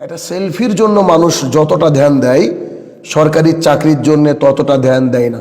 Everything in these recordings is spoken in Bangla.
একটা সেলফির জন্য মানুষ যতটা ধ্যান দেয়, সরকারি চাকরির জন্য ততটা ধ্যান দেয় না।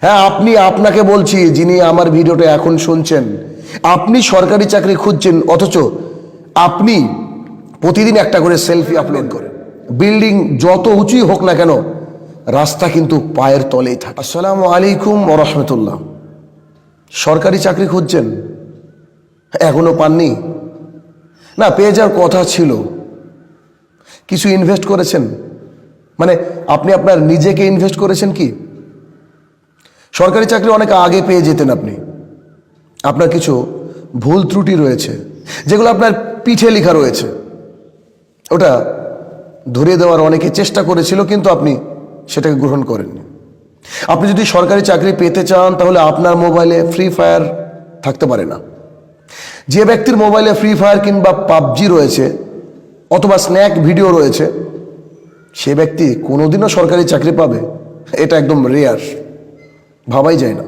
হ্যাঁ আপনি, আপনাকে বলছি, যিনি আমার ভিডিওটা এখন শুনছেন, আপনি সরকারি চাকরি খুঁজছেন, অথচ আপনি প্রতিদিন একটা করে সেলফি আপলোড করেন। বিল্ডিং যত উঁচুই হোক না কেন, রাস্তা কিন্তু পায়ের তলেই থাকে। আসসালামু আলাইকুম রহমতুল্লাহ। সরকারি চাকরি খুঁজছেন? এখনও পাননি? না, পেয়ে যাওয়ার কথা ছিল। কিছু ইনভেস্ট করেছেন? মানে আপনি আপনার নিজেকে ইনভেস্ট করেছেন কি? সরকারি চাকরি অনেক আগে পেয়ে যেতেন আপনি। আপনার কিছু ভুল ত্রুটি রয়েছে, যেগুলো আপনার পিঠে লেখা রয়েছে। ওটা ধরিয়ে দেওয়ার অনেকে চেষ্টা করেছিল, কিন্তু আপনি সেটাকে গ্রহণ করেননি। আপনি যদি সরকারি চাকরি পেতে চান, তাহলে আপনার মোবাইলে ফ্রি ফায়ার থাকতে পারে না। যে ব্যক্তির মোবাইলে ফ্রি ফায়ার কিংবা পাবজি রয়েছে অথবা স্ন্যাক ভিডিও রয়েছে, সে ব্যক্তি কোনোদিনও সরকারি চাকরি পাবে, এটা একদম রেয়ার ভাবাই যায় না।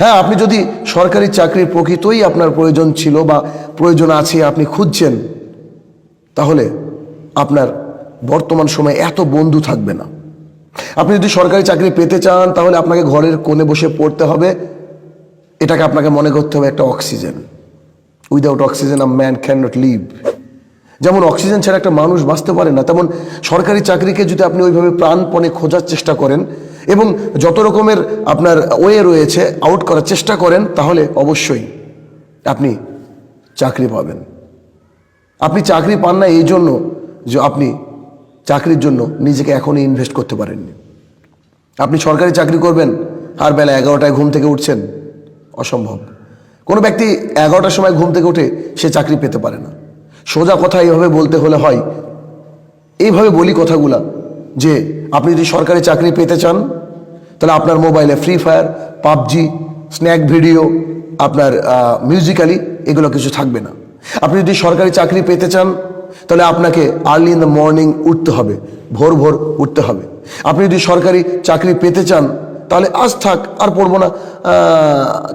হ্যাঁ আপনি যদি সরকারি চাকরির প্রকৃতই আপনার প্রয়োজন ছিল বা প্রয়োজন আছে, আপনি খুঁজছেন, তাহলে আপনার বর্তমান সময়ে এত বন্ধু থাকবে না। আপনি যদি সরকারি চাকরি পেতে চান, তাহলে আপনাকে ঘরের কোণে বসে পড়তে হবে, এটাকে আপনাকে মনে করতে হবে একটা oxygen. Without oxygen a man can not live যেমন অক্সিজেন ছাড়া একটা মানুষ বাঁচতে পারে না, তেমন সরকারি চাকরিকে যদি আপনি ওইভাবে প্রাণপণে খোঁজার চেষ্টা করেন এবং যত রকমের আপনার ওয়ে রয়েছে আউট করার চেষ্টা করেন, তাহলে অবশ্যই আপনি চাকরি পাবেন। আপনি চাকরি পান না এই জন্য যে আপনি চাকরির জন্য নিজেকে এখনই ইনভেস্ট করতে পারেননি। আপনি সরকারি চাকরি করবেন, আর বেলা এগারোটায় ঘুম থেকে উঠছেন, অসম্ভব। কোনো ব্যক্তি এগারোটার সময় ঘুম থেকে উঠে সে চাকরি পেতে পারে না। সোজা কথা এইভাবে বলতে হলে হয়। এইভাবে বলি কথাগুলা যে, আপনি যদি সরকারি চাকরি পেতে চান, তাহলে আপনার মোবাইলে Free Fire PUBG snack video আপনার মিউজিক্যালি এগুলো কিছু থাকবে না। আপনি যদি সরকারি চাকরি পেতে চান, তাহলে আপনাকে আর্লি ইন দ্য মর্নিং উঠতে হবে। ভোর ভোর উঠতে হবে। আপনি যদি সরকারি চাকরি পেতে চান, তাহলে আজ থাক, আর পড়ব না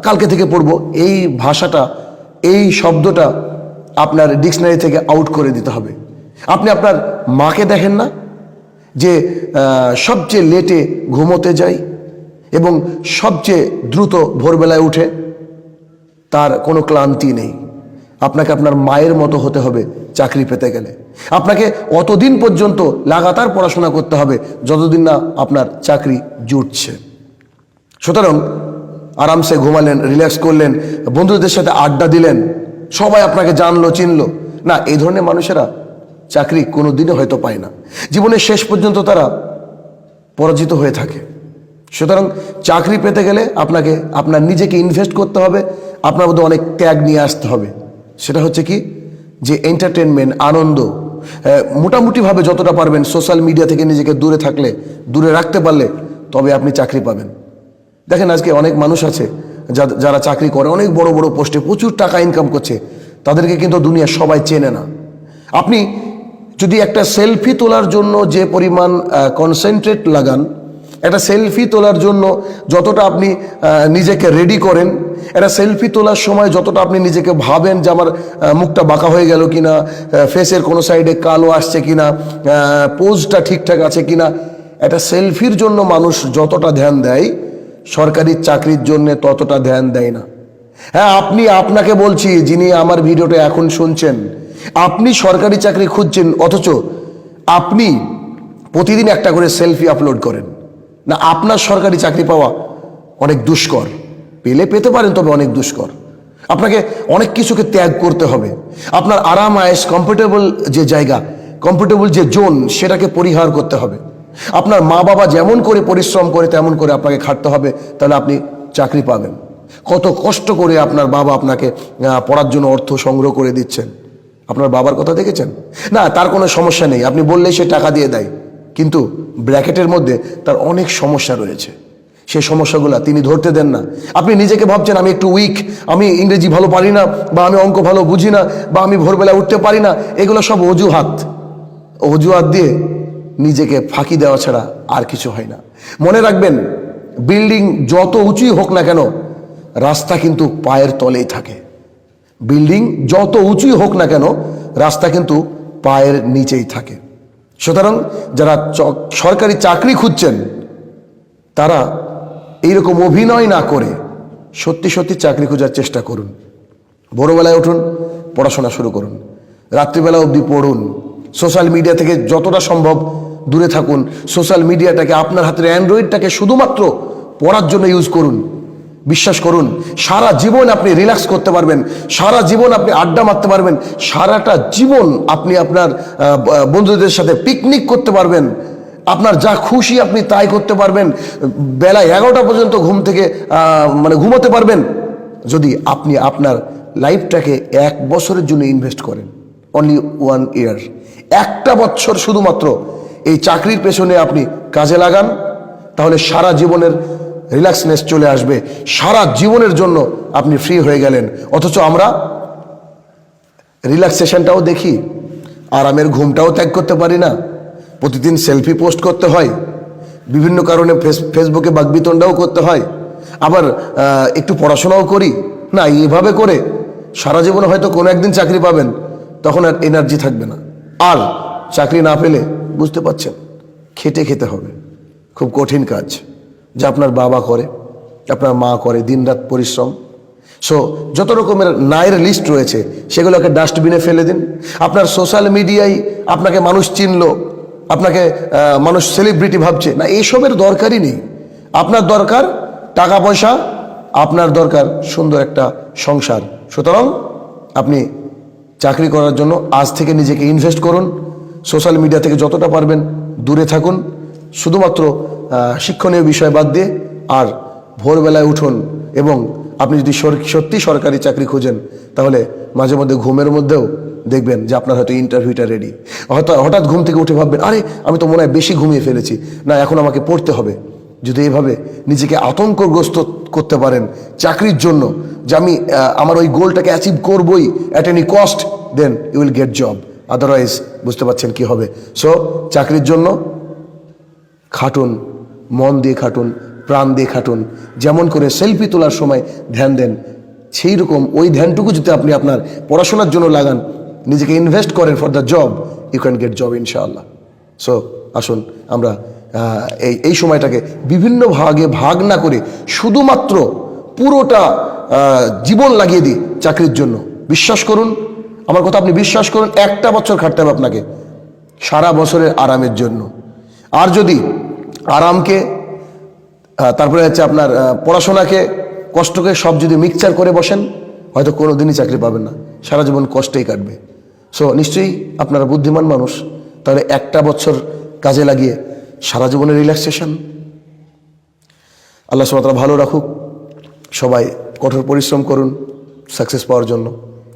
কালকে থেকে পড়ব। এই ভাষাটা, এই শব্দটা আপনার ডিকশনারি থেকে আউট করে দিতে হবে। আপনি আপনার মাকে দেখেন না যে সবচেয়ে লেটে ঘুমোতে যায় এবং সবচেয়ে দ্রুত ভোরবেলায় উঠে তার কোনো ক্লান্তি নেই। আপনাকে আপনার মায়ের মতো হতে হবে চাকরি পেতে গেলে। আপনাকে অতদিন পর্যন্ত লাগাতার পড়াশোনা করতে হবে যতদিন না আপনার চাকরি জুটছে। সুতরাং আরামসে ঘুমালেন, রিল্যাক্স করলেন, বন্ধুদের সাথে আড্ডা দিলেন সবাই আপনাকে জানলো, চিনলো। না, এই ধরনের মানুষেরা চাকরি কোনো দিনও হয়তো পায় না। জীবনের শেষ পর্যন্ত তারা পরাজিত হয়ে থাকে। সুতরাং চাকরি পেতে গেলে আপনাকে, আপনার নিজেকে ইনভেস্ট করতে হবে, আপনার মধ্যে অনেক ত্যাগ নিয়ে আসতে হবে। সেটা হচ্ছে কি? যে এন্টারটেনমেন্ট আনন্দ মোটামুটিভাবে যতটা পারবেন সোশ্যাল মিডিয়া থেকে নিজেকে দূরে থাকলে, দূরে রাখতে পারলে তবে আপনি চাকরি পাবেন। দেখেন আজকে অনেক মানুষ আছে যারা চাকরি করে, অনেক বড় বড় পোস্টে প্রচুর টাকা ইনকাম করছে, তাদেরকে কিন্তু দুনিয়া সবাই চেনে না। আপনি যদি একটা সেলফি তোলার জন্য যে পরিমাণ কনসেন্ট্রেট লাগান, একটা সেলফি তোলার জন্য যতটা আপনি নিজেকে রেডি করেন, একটা সেলফি তোলার সময় যতটা আপনি নিজেকে ভাবেন যে আমার মুখটা বাঁকা হয়ে গেল কিনা ফেসের কোনো সাইডে কালো আসছে কিনা পোজটা ঠিকঠাক আছে কিনা, একটা সেলফির জন্য মানুষ যতটা ধ্যান দেয় সরকারি চাকরির জন্য ততটা ধ্যান দেয় না। হ্যাঁ আপনি আপনাকে বলছি, যিনি আমার ভিডিওটা এখন শুনছেন, আপনি সরকারি চাকরি খুঁজছেন, অথচ আপনি প্রতিদিন একটা করে সেলফি আপলোড করেন। না, আপনার সরকারি চাকরি পাওয়া অনেক দুষ্কর। পেলে পেতে পারেন, তবে অনেক দুষ্কর। আপনাকে অনেক কিছুকে ত্যাগ করতে হবে। আপনার আরাম, আয়েস কমফোর্টেবল যে জায়গা কমফোর্টেবল যে জোন সেটাকে পরিহার করতে হবে। আপনার মা বাবা যেমন করে পরিশ্রম করে, তেমন করে আপনাকে খাটতে হবে। তাহলে আপনি চাকরি পাবেন। কত কষ্ট করে আপনার বাবা আপনাকে পড়ার জন্য অর্থ সংগ্রহ করে দিচ্ছেন। আপনার বাবার কথা দেখেছেন? না, তার কোনো সমস্যা নেই। আপনি বললেই সে টাকা দিয়ে দেয়। কিন্তু ব্র্যাকেটের মধ্যে তার অনেক সমস্যা রয়েছে। সে সমস্যাগুলো তিনি ধরতে দেন না। আপনি নিজেকে ভাবছেন, আমি একটু উইক আমি ইংরেজি ভালো পারি না, বা আমি অঙ্ক ভালো বুঝি না, বা আমি ভোরবেলা উঠতে পারি না। এগুলো সব অজুহাত। অজুহাত দিয়ে নিজেকে ফাঁকি দেওয়া ছাড়া আর কিছু হয় না। মনে রাখবেন, বিল্ডিং যত উঁচুই হোক না কেন, রাস্তা কিন্তু পায়ের তলেই থাকে। বিল্ডিং যত উঁচুই হোক না কেন, রাস্তা কিন্তু পায়ের নিচেই থাকে। সুতরাং যারা সরকারি চাকরি খুঁজছেন, তারা এইরকম অভিনয় না করে সত্যি সত্যি চাকরি খোঁজার চেষ্টা করুন। ভোরবেলায় উঠুন, পড়াশোনা শুরু করুন। রাত্রিবেলা অবধি পড়ুন। সোশ্যাল মিডিয়া থেকে যতটা সম্ভব দূরে থাকুন। সোশ্যাল মিডিয়াটাকে, আপনার হাতের অ্যান্ড্রয়েডটাকে শুধুমাত্র পড়ার জন্য ইউজ করুন। বিশ্বাস করুন, সারা জীবন আপনি রিল্যাক্স করতে পারবেন, সারা জীবন আপনি আড্ডা মারতে পারবেন, সারাটা জীবন আপনি আপনার বন্ধুদের সাথে পিকনিক করতে পারবেন। আপনার যা খুশি আপনি তাই করতে পারবেন। বেলা এগারোটা পর্যন্ত ঘুম থেকে মানে ঘুমোতে পারবেন। যদি আপনি আপনার লাইফটাকে এক বছরের জন্য ইনভেস্ট করেন অনলি ওয়ান ইয়ার একটা বছর শুধুমাত্র এই চাকরির পেছনে আপনি কাজে লাগান, তাহলে সারা জীবনের রিল্যাক্সনেস চলে আসবে। সারা জীবনের জন্য আপনি ফ্রি হয়ে গেলেন। অথচ আমরা রিল্যাক্সেশনটাও দেখি, আরামের ঘুমটাও ত্যাগ করতে পারি না। প্রতিদিন সেলফি পোস্ট করতে হয়, বিভিন্ন কারণে ফেস- ফেসবুকে বাগবিতণ্ডাও করতে হয়। আবার একটু পড়াশোনাও করি। না, এইভাবে করে সারা জীবনে হয়তো কোনো একদিন চাকরি পাবেন, তখন আর এনার্জি থাকবে না। আর চাকরি না পেলে বুঝতে পারছেন? খেটে খেতে হবে। খুব কঠিন কাজ। যা আপনার বাবা করে, আপনার মা করে, দিনরাত পরিশ্রম। সো যত রকমের নায়ের লিস্ট রয়েছে, সেগুলোকে ডাস্টবিনে ফেলে দিন। আপনার সোশ্যাল মিডিয়ায় আপনাকে মানুষ চিনল, আপনাকে মানুষ সেলিব্রিটি ভাবছে। না, এসবের দরকারই নেই। আপনার দরকার টাকা পয়সা, আপনার দরকার সুন্দর একটা সংসার। সুতরাং আপনি চাকরি করার জন্য আজ থেকে নিজেকে ইনভেস্ট করুন। সোশ্যাল মিডিয়া থেকে যতটা পারবেন দূরে থাকুন। শুধুমাত্র শিক্ষণীয় বিষয় বাদ দিয়ে আর ভোরবেলায় উঠুন এবং আপনি যদি সত্যি সরকারি চাকরি খোঁজেন, তাহলে মাঝে মধ্যে ঘুমের মধ্যেও দেখবেন যে আপনার হয়তো ইন্টারভিউটা রেডি হয়তো হঠাৎ ঘুম থেকে উঠে ভাববেন, আরে, আমি তো মনে হয় বেশি ঘুমিয়ে ফেলেছি। না, এখন আমাকে পড়তে হবে। যদি এভাবে নিজেকে আতঙ্কগ্রস্ত করতে পারেন চাকরির জন্য, যে আমি আমার ওই গোলটাকে অ্যাচিভ করবই at any cost then you will get job otherwise বুঝতে পারছেন কি হবে। সো চাকরির জন্য খাটুন, মন দিয়ে খাটুন, প্রাণ দিয়ে খাটুন, যেমন করে সেলফি তোলার সময় ধ্যান দেন সেই রকম ওই ধ্যানটুকু যদি আপনি আপনার পড়াশোনার জন্য লাগান, নিজেকে ইনভেস্ট করেন for the job you can get job ইনশাআল্লাহ। সো আসুন, আমরা এই এই সময়টাকে বিভিন্ন ভাগে ভাগ না করে শুধুমাত্র পুরোটা জীবন লাগিয়ে দিই চাকরির জন্য। বিশ্বাস করুন আমার কথা আপনি বিশ্বাস করুন, একটা বছর খাটতে হবে আপনাকে সারা বছরের আরামের জন্য। আর যদি আরামকে তারপরে হচ্ছে আপনার পড়াশোনাকে, কষ্টকে সব যদি মিক্সচার করে বসেন, হয়তো কোনো দিনই চাকরি পাবেন না। সারা জীবন কষ্টেই কাটবে। সো নিশ্চয়ই আপনারা বুদ্ধিমান মানুষ, তাহলে একটা বছর কাজে লাগিয়ে সারা জীবনের রিল্যাক্সেশন আল্লাহ সুমাত্রা ভালো রাখুক, সবাই কঠোর পরিশ্রম করুন সাকসেস পাওয়ার জন্য।